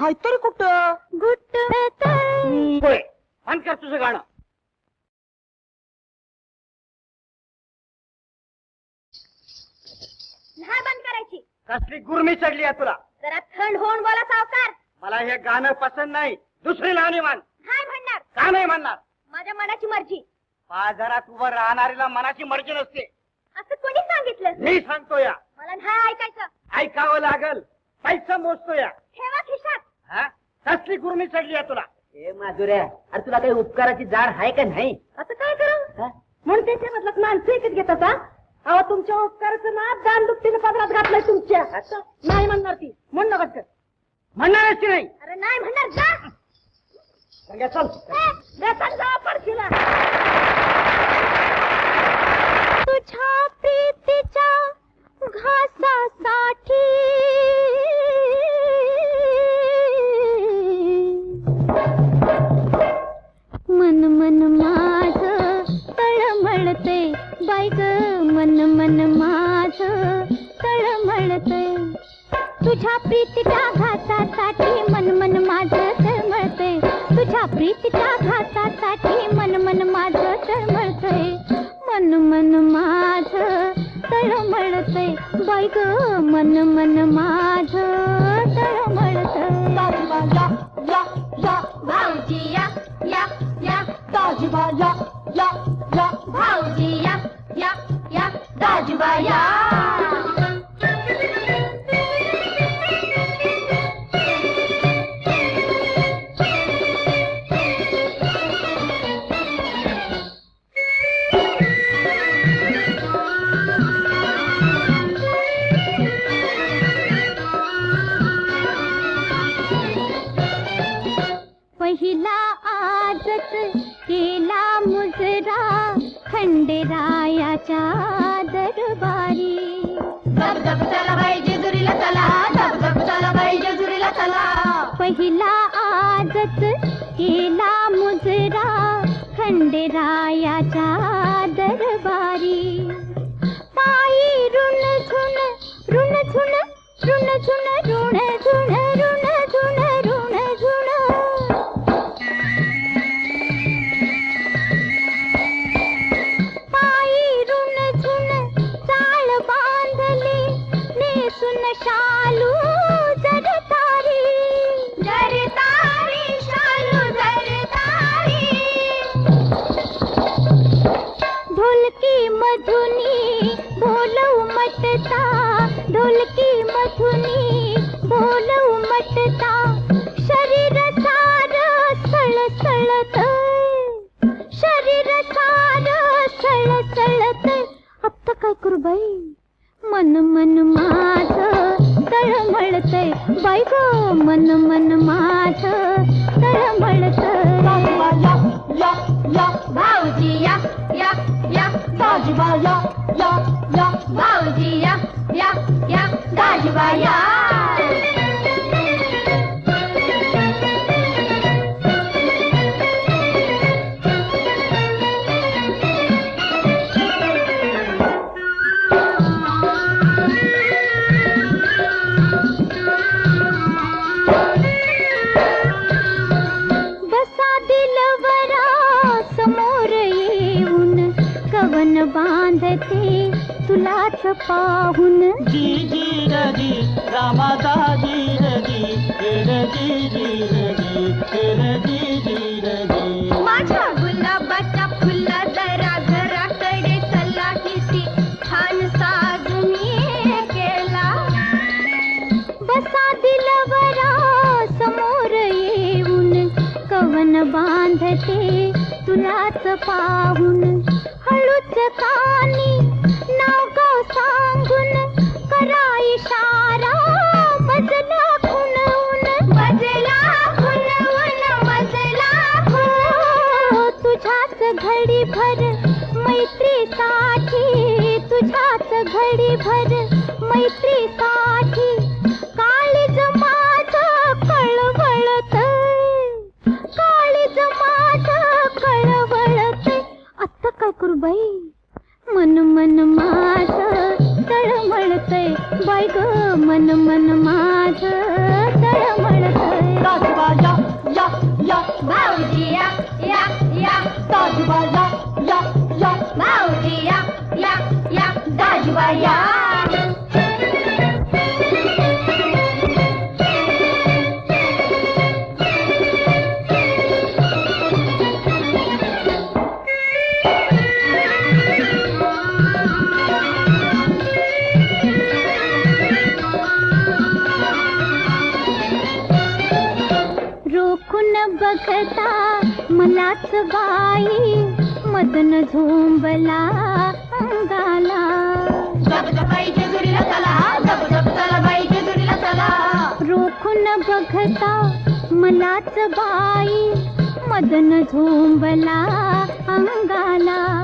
हाय तरी कुठं? गुट होय. बंद कर तुझं गाणं. नाही बंद करायची. कसली गुरमी चढली आहे तुला. जरा थंड होऊन बोला सावकार. मला हे गाणं पसंत नाही. दुसरी लावणी मान नाही म्हणणार. का नाही म्हणणार? माझ्या मनाची मर्जी. बाजारात उभं राहणारीला मनाची मर्जी नसते. असं कोणी सांगितलं? मी सांगतो या. मला नाही ऐकायचं. ऐकावं लागल. पैसा मोजतो या. कसली गुरमी चढली आहे तुला? ए माधुऱ्या अरे तुला काही उपकाराची जाण आहे का नाही? आता काय करू? म्हणून त्याच्या मधलं माणसं एकच घेतात हा अहो तुमच्या उपकाराचं ना दान दुपटीने पदरात घातलंय तुमच्या. नाही म्हणणार ती. म्हण नका कर. म्हणणारच की नाही? अरे नाही म्हणणार जा. संग्या चल. ए, देतात जा पडशीला. तुझ्या प्रीतीच्या घासासाठी तुझ्या प्रीतीच्या घासासाठी मन मन माझ तळमळते तुझ्या प्रीतीच्या घासासाठी मन मन माझ तळमळते मन मन माझ तळमळते बाई ग मन मन माझ तळमळते भाऊजी या या या. दाजीबा या या या. भाऊजी या या या. दाजीबा या. आजच केला मुजरा खंडेरायाच्या दरबारी धब धब चला बाई जेजुरीला चला धब धब चला बाई जेजुरीला चला पहिला आजच केला मुजरा खंडेरायाच्या दरबारी पायी ऋण झुण ऋण झुण ऋण झुण ऋण झुण ऋण शालू जरतारी जरतारी शालू जरतारी ढोलकी मधुनी बोलव मटता। ढोलकी मधुनी बोलव मटता। शरीर सार सळसळत शरीर सार सळसळत आता काय करू बाई? मन मन माझ तळमळतय बाई ग मन मन माझ तळमळतय भाऊजी या या या. दाजीबा या या या. भाऊजी या या या. दाजीबा या. तुलाच पाहून. जी जी रजी रामादा जी रजी रजी जी रजी रजी जी रजी माझ्या गुलाबाच्या फुला जरा घराकडे चला किती छान साजूनी केला. बसा दिलवरा समोर येऊन कवन बांधते तुलाच पाहून. हळूच कानी घडी भर मैत्रीसाठी तुझ्याच घडी भर मैत्रीसाठी काळीज माझं कळवळत काळीज माझं कळवळत आता काय करू बाई? मन मन माझं तळमळतय. बाय ग मन मन माझं तळमळतय. राजबाजा या या. भाऊजी या या या. बघता मलाच बाई मदन झोंबला अंगाला. रोखून बघता मलाच बाई मदन झोंबला अंगाला.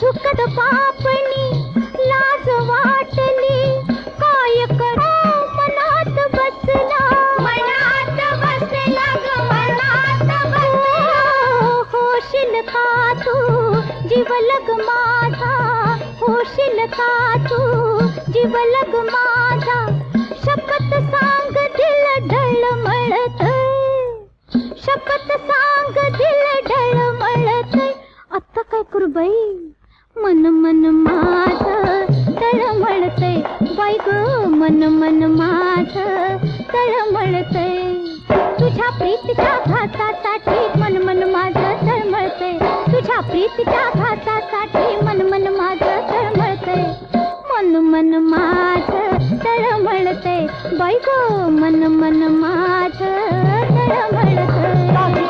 झुकत पापणी तू जीवलग माझा होशील का तू? जीवलग माझा शपथ सांग दिल ढळमळत शपथ सांग दिल ढळमळत आता काय करू बाई? मन मन माझ तळमळतय बाई ग मन मन माझ तळमळतय तुझ्या प्रीतीच्या घातासाठी मन मन माझ प्रीतीच्या घातासाठी मन मन माझ तळमळतय. मन मन माझ तळमळतय. बाई मन मन माझ तळमळ